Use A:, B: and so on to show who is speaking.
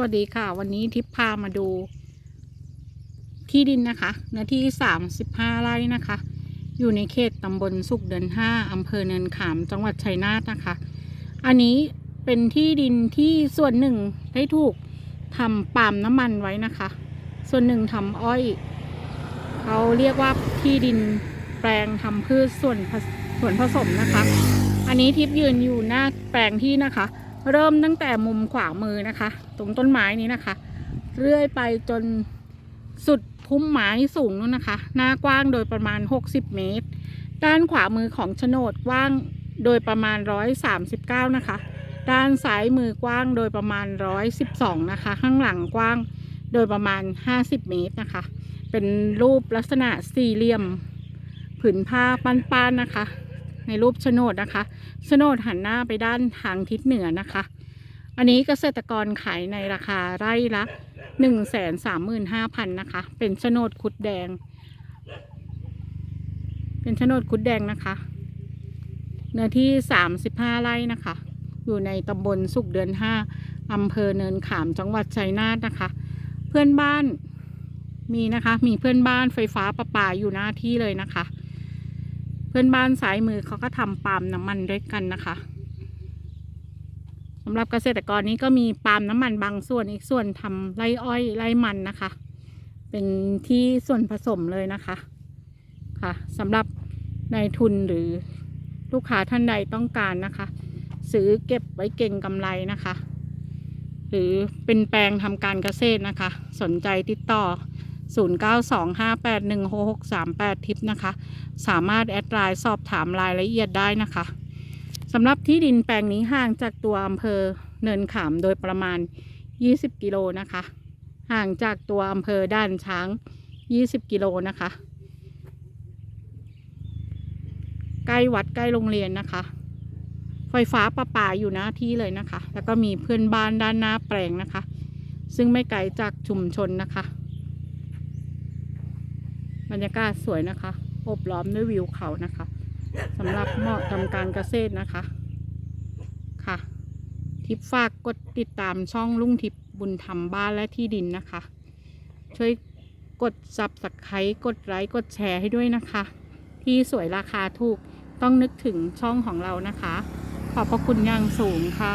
A: วัสดีค่ะ วันนี้ทิพย์พามาดู ที่ดินนะคะเนื้อที่ 35 ไร่นะคะ อยู่ในเขตตำบลสุขเดือน5อำเภอเนินขาม จังหวัดชัยนาทนะคะ อันนี้เป็นที่ดินที่ส่วนหนึ่งได้ถูกทำปาล์มน้ำมันไว้นะคะ ส่วนหนึ่งทำอ้อย เขาเรียกว่าที่ดินแปลงทำพืชส่วนสส่วนผสมนะคะ อันนี้ทิพย์ยืนอยู่หน้าแปลงที่นะคะ เริ่มตั้งแต่มุมขวามือนะคะ ตรงต้นไม้นี้นะคะ เรื่อยไปจนสุดพุ่มไม้สูงนู้นนะคะ หน้ากว้างโดยประมาณ 60 เมตร ด้านขวามือของโฉนดกว้างโดยประมาณ 139 นะคะ ด้านซ้ายมือกว้างโดยประมาณ 112 นะคะ ข้างหลังกว้างโดยประมาณ 50 เมตรนะคะ เป็นรูปลักษณะสี่เหลี่ยมผืนผ้าปันๆนะคะ ในรูปโฉนดนะคะโฉนดหันหน้าไปด้านทางทิศเหนือนะคะ อันนี้เกษตรกรขายในราคาไร่ละหนึ่งแสนสามหมื่นห้าพันนะคะ เป็นโฉนดคุดแดง เป็นโฉนดคุดแดงนะคะ เนื้อที่สามสิบห้าไร่นะคะ อยู่ในตำบลสุขเดือนห้าอำเภอเนินขามจังหวัดชัยนาทนะคะ เพื่อนบ้านมีนะคะ มีเพื่อนบ้านไฟฟ้าประปาอยู่หน้าที่เลยนะคะ พื่อนบ้านซ้ายมือเขาก็ทำปาล์มน้ำมันด้วยกันนะคะสำหรับเกษตรกรนี้ก็มีปาล์มน้ำมันบางส่วนอีกส่วนทำไรอ้อยไรมันนะคะ เป็นที่ส่วนผสมเลยนะคะค่ะสำหรับนายทุนหรือลูกค้าท่านใดต้องการนะคะ ซื้อเก็บไว้เก่งกำไรนะคะ หรือเป็นแปลงทำการเกษตรนะคะ สนใจติดต่อ 0925816638 ทิปนะคะ สามารถแอดไลน์สอบถามรายละเอียดได้นะคะสำหรับที่ดินแปลงนี้ห่างจากตัวอำเภอเนินขามโดยประมาณ 20 กิโลนะคะ ห่างจากตัวอำเภอด้านช้าง 20 กิโลนะคะ ใกล้วัดใกล้โรงเรียนนะคะ ไฟฟ้าประปาอยู่หน้าที่เลยนะคะ แล้วก็มีเพื่อนบ้านด้านหน้าแปลงนะคะ ซึ่งไม่ไกลจากชุมชนนะคะ รรยากาศสวยนะคะอบล้อมด้วยวิวเขานะคะสำหรับเหมาะทำการเกษตรนะคะ ค่ะ ทิปฝากกดติดตามช่องลุงทิปบุญธรรมบ้านและที่ดินนะคะ ช่วยกดซับสไครต์กดไลค์กดแชร์ให้ด้วยนะคะ ที่สวยราคาถูกต้องนึกถึงช่องของเรานะคะ ขอบพระคุณอย่างสูงค่ะ